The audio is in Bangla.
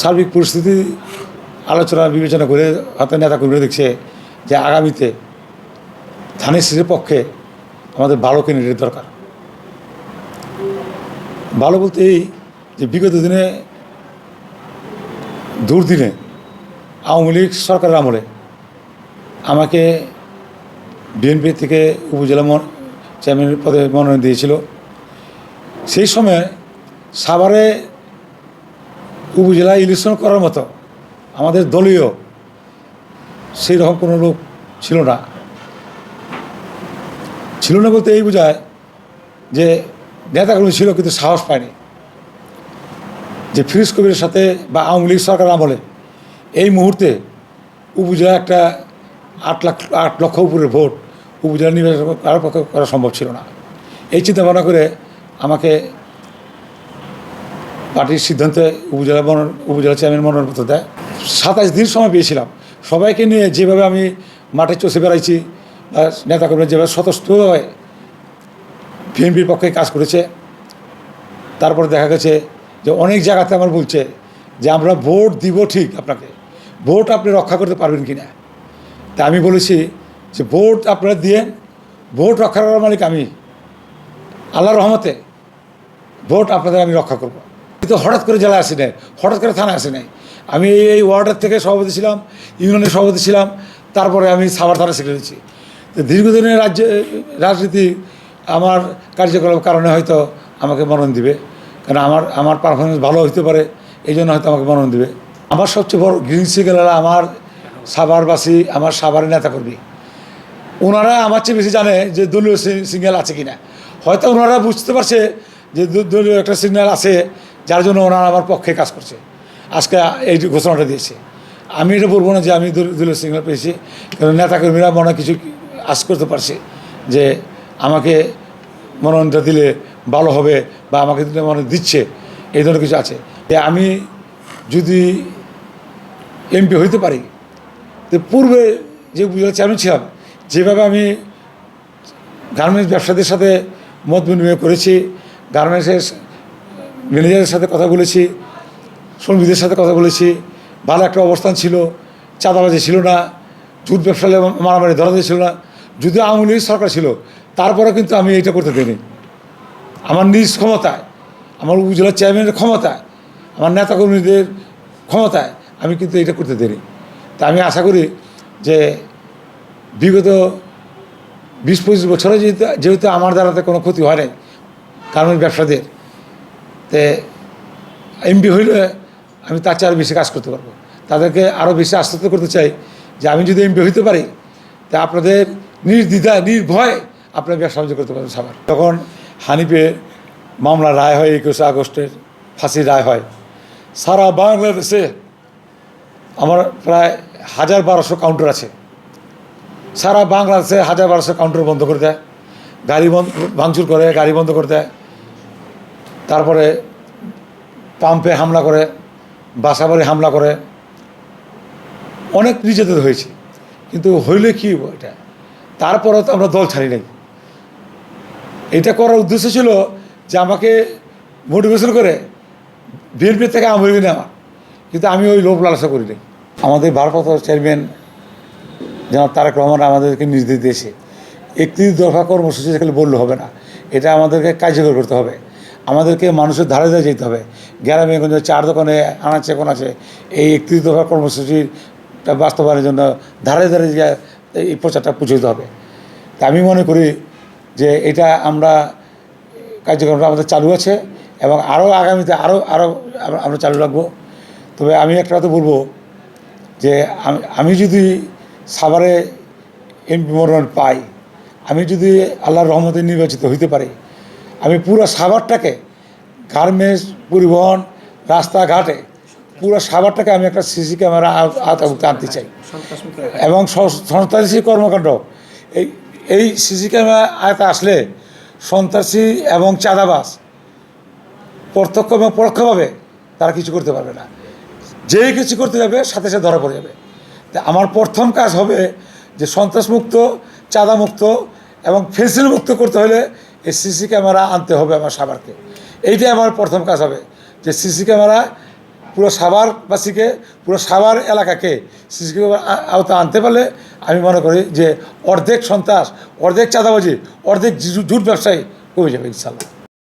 সার্বিক পরিস্থিতি আলোচনা বিবেচনা করে হাতে নেতা কর্মীরা দেখছে যে আগামীতে ধানের শীষের পক্ষে আমাদের ভালো ক্যান্ডিডেট দরকার। ভালো বলতে এই যে বিগত দিনে, দুর্দিনে আওয়ামী লীগ সরকারের আমলে আমাকে বিএনপি থেকে উপজেলা চেয়ারম্যানের পদে মনোনয়ন দিয়েছিল। সেই সময় সাভারে উপজেলা ইলেকশন করার মতো আমাদের দলীয় সেই রকম কোনো লোক ছিল না। ছিল না বলতে এই বোঝায় যে নেতাগুলো ছিল কিন্তু সাহস পায়নি। যে ফিরিজ কবিরের সাথে বা আওয়ামী লীগ সরকার আমলে এই মুহূর্তে উপজেলা একটা আট লাখ, আট লক্ষ উপরের ভোট উপজেলা নির্বাচন কারোর পক্ষে করা সম্ভব ছিল না। এই চিন্তা ভাবনা করে আমাকে পার্টির সিদ্ধান্তে উপজেলা মনোনয়ন উপজেলা চেয়ারম্যান মনোনয়নপত্র দেয়। সাতাশ দিন সময় পেয়েছিলাম। সবাইকে নিয়ে যেভাবে আমি মাঠে চষে বেড়াইছি, বা নেতাকর্মী যেভাবে স্বতঃস্ফূর্তভাবে বিএনপির পক্ষে কাজ করেছে, তারপরে দেখা গেছে যে অনেক জায়গাতে আমার বলছে যে আমরা ভোট দিব ঠিক আপনাকে। ভোট আপনি রক্ষা করতে পারবেন কি না তা আমি বলেছি যে ভোট আপনারা দিয়ে ভোট রক্ষা করার মালিক আমি। আল্লাহ রহমতে ভোট আপনাদের আমি রক্ষা করব। কিন্তু হঠাৎ করে জেলা আসি নাই, হঠাৎ করে থানা আসি নাই। আমি এই- ওয়ার্ডের থেকে সভাপতি ছিলাম, ইউনিয়নের সভাপতি ছিলাম, তারপরে আমি সাভার থানা সেক্রেটারি তো দীর্ঘদিনের রাজ্য রাজনীতি আমার কার্যকলাপ কারণে হয়তো আমাকে মরণ দিবে, কারণ আমার আমার পারফরমেন্স ভালো হতে পারে, এই জন্য হয়তো আমাকে মরণ দিবে। আমার সবচেয়ে বড় গ্রিন সিগনাল আমার সাভারবাসী, আমার সাভারের নেতাকর্মী। ওনারা আমার চেয়ে বেশি জানে যে দলীয় সিগন্যাল আছে কি না হয়তো ওনারা বুঝতে পারছে যে দলীয় একটা সিগন্যাল আছে যার জন্য ওনারা আমার পক্ষে কাজ করছে। আজকে এই ঘোষণাটা দিয়েছে। আমি এটা বলব না যে আমি দল- সিগন্যাল পেয়েছি। কারণ নেতাকর্মীরা মনে কিছু আশ করতে পারছে যে আমাকে মনোনয়নটা দিলে ভালো হবে বা আমাকে দিলে মনে দিচ্ছে। এই ধরনের কিছু আছে। যে আমি যদি এমপি হইতে পারি, তো পূর্বে যে উপজেলা চেয়ারম্যান ছিলাম, যেভাবে আমি গার্মেন্টস ব্যবসাদের সাথে মত বিনিময় করেছি, গার্মেন্টসের ম্যানেজারের সাথে কথা বলেছি, শ্রমিকদের সাথে কথা বলেছি, ভালো একটা অবস্থান ছিল, চাঁদাবাজি ছিল না, জুট ব্যবসালে মারামারি ধরাধরি ছিল না, যদিও আওয়ামী লীগ সরকার ছিল তারপরে কিন্তু আমি এটা করতে দিইনি। আমার নিজ ক্ষমতায়, আমার উপজেলার চেয়ারম্যানের ক্ষমতায়, আমার নেতাকর্মীদের ক্ষমতায় আমি কিন্তু এটা করতে দেরি তা আমি আশা করি যে বিগত বিশ পঁচিশ বছরে যেহেতু যেহেতু আমার দ্বারাতে কোনো ক্ষতি হয় নাই, কারণ ব্যবসাদের। তে এমপি হইলে আমি তার চেয়ে আরও বেশি কাজ করতে পারব। তাদেরকে আরও বেশি আশ্বস্ত করতে চাই যে আমি যদি এমপি হইতে পারি, তা আপনাদের নির্দ্বিধা, নির্ভয় আপনারা ব্যবসা বাণিজ্য করতে পারবেন সবার। তখন হানিপে মামলা রায় হয় একুশে আগস্টের, ফাঁসির রায় হয়, সারা বাংলাদেশে আমার প্রায় হাজার বারোশো কাউন্টার আছে। সারা বাংলাদেশে হাজার বারোশো কাউন্টার বন্ধ করে দেয়, গাড়ি বন্ধ ভাঙচুর করে, গাড়ি বন্ধ করে দেয়। তারপরে পাম্পে হামলা করে, বাসাবাড়ি হামলা করে, অনেক নির্যাতিত হয়েছে। কিন্তু হইলে কি এটা? তারপরে তো আমরা দল ছাড়ি নাই। এটা করার উদ্দেশ্য ছিল যে আমাকে মোটিভেশন করে বিএনপি থেকে আমি নেওয়া। কিন্তু আমি ওই লোভ লালসা করি নাই। আমাদের ভারপ্রাপ্ত চেয়ারম্যান জনাব তারেক রহমান আমাদেরকে নির্দেশ দিয়েছে, একত্রিশ দফা কর্মসূচি সেখানে বললে হবে না। এটা আমাদেরকে কার্যকর করতে হবে। আমাদেরকে মানুষের ধারে ধারে যেতে হবে। গ্রামে গঞ্জে চার দোকানে আনাচে কোন আছে এই একত্রিশ দফা কর্মসূচিটা বাস্তবায়নের জন্য ধারে ধারে এই প্রচারটা পুজোতে হবে। তা আমি মনে করি যে এটা আমরা কার্যক্রমটা আমাদের চালু আছে এবং আরও আগামীতে আরও আরও আমরা- চালু রাখব। তবে আমি একটা কথা বলব যে আমি যদি সাভারে এমপি মনোনয়ন পাই, আমি যদি আল্লাহর রহমতে নির্বাচিত হইতে পারি, আমি পুরো সাভারটাকে গার্মেন্টস, পরিবহন, রাস্তাঘাটে পুরো সাভারটাকে আমি একটা সিসি ক্যামেরা আওতাভুক্ত আনতে চাই। এবং সন্ত্রাসী কর্মকাণ্ড, এই এই সিসি ক্যামেরা আয়তা আসলে সন্ত্রাসী এবং চাঁদাবাস প্রত্যক্ষ এবং পরোক্ষভাবে তারা কিছু করতে পারবে না। যেই কিছু করতে যাবে, সাথে সাথে ধরা পড়ে যাবে। তা আমার প্রথম কাজ হবে যে সন্ত্রাসমুক্ত, চাঁদামুক্ত এবং ফেন্সিল মুক্ত করতে হলে এই সিসি ক্যামেরা আনতে হবে আমার সাভারকে। এইটাই আমার প্রথম কাজ হবে। যে সিসি ক্যামেরা পুরো সাভারবাসীকে, পুরো সাভার এলাকাকে সিসি ক্যামেরা আওতা আনতে পারলে আমি মনে করি যে অর্ধেক সন্ত্রাস, অর্ধেক চাঁদাবাজি, অর্ধেক জুট ব্যবসায়ী কমে যাবে ইনশাল্লাহ।